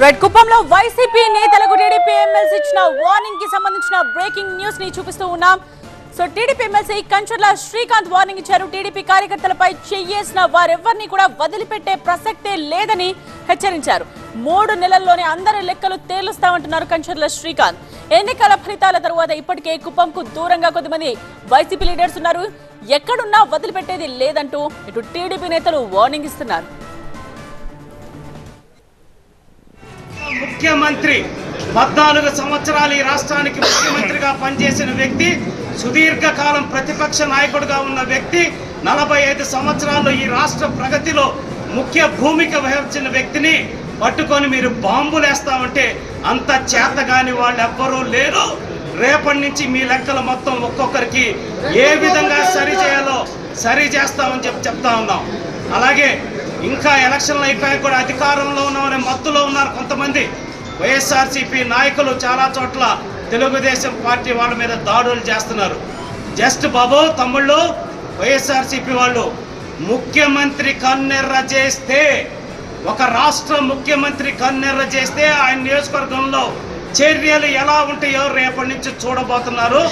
Red కుప్పంలో YCP నేతలకు TDP MLC ఇచ్చిన వార్నింగ్కి సంబంధించిన బ్రేకింగ్ న్యూస్ని చూపిస్తూ ఉన్నాం. So TDP MLC Kancharla Srikanth warning ఇచ్చారు. టీడీపీ కార్యకర్తలపై చెయ్యేసిన వారెవరిని కూడా వదిలిపెట్టే ప్రసక్తే లేదని హెచ్చరించారు. మూడు నెలల్లోనే అందరి లెక్కలు తేలుస్తామంటున్నారు కంచర్ల శ్రీకాంత్. ఎన్నికల ఫలితాల తరువాత ఇప్పటికే కుప్పంకు దూరంగా కొద్దిమంది వైసీపీ లీడర్స్ ఉన్నారు. ఎక్కడున్నా వదిలిపెట్టేది లేదంటూ ఇటు టీడీపీ నేతలు వార్నింగ్ ఇస్తున్నారు. ముఖ్యమంత్రి పద్నాలుగు సంవత్సరాలు ఈ రాష్ట్రానికి ముఖ్యమంత్రిగా పనిచేసిన వ్యక్తి సుదీర్ఘకాలం ప్రతిపక్ష నాయకుడిగా ఉన్న వ్యక్తి నలభై ఐదు సంవత్సరాల్లో ఈ రాష్ట్ర ప్రగతిలో ముఖ్య భూమిక వహించిన వ్యక్తిని పట్టుకొని మీరు బాంబులు వేస్తామంటే అంత చేతగాని వాళ్ళు ఎవ్వరూ లేరు. రేపటి నుంచి మీ లెక్కలు మొత్తం ఒక్కొక్కరికి ఏ విధంగా సరి చేయాలో సరి చేస్తామని చెప్పి చెప్తా ఉన్నాం. అలాగే ఇంకా ఎలక్షన్లు అయిపోయాక కూడా అధికారంలో ఉన్నామనే మత్తులో ఉన్నారు కొంతమంది. వైఎస్ఆర్సీపీ నాయకులు చాలా చోట్ల తెలుగుదేశం పార్టీ వాళ్ళ మీద దాడులు చేస్తున్నారు. జస్ట్ బాబు తమ్ముళ్ళు వైఎస్ఆర్సీపీ వాళ్ళు ముఖ్యమంత్రి కన్నెర్ర చేస్తే ఒక రాష్ట్ర ముఖ్యమంత్రి కన్నెర్ర చేస్తే ఆయన నియోజకవర్గంలో చర్యలు ఎలా ఉంటాయో రేపటి నుంచి చూడబోతున్నారు.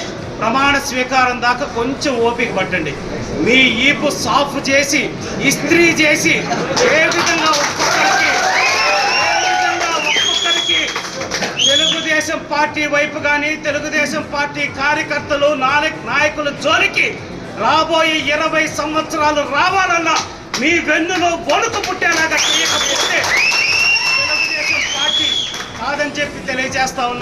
ప్రమాణ స్వీకారం దాకా కొంచెం ఓపిక పట్టండి. మీ ఈపు సాఫ్ చేసి ఇస్త్రీ చేసి ఏ విధంగా ఒక్కొక్కరికి ఏ విధంగా ఒక్కొక్కరికి తెలుగుదేశం పార్టీ వైపు కానీ తెలుగుదేశం పార్టీ కార్యకర్తలు నాయకుల జోలికి రాబోయే ఇరవై సంవత్సరాలు రావాలన్నా మీ వెన్నులో వణుకు పుట్టేలాగా చేయకపోతే తెలుగుదేశం పార్టీ కాదని చెప్పి తెలియజేస్తా ఉన్నా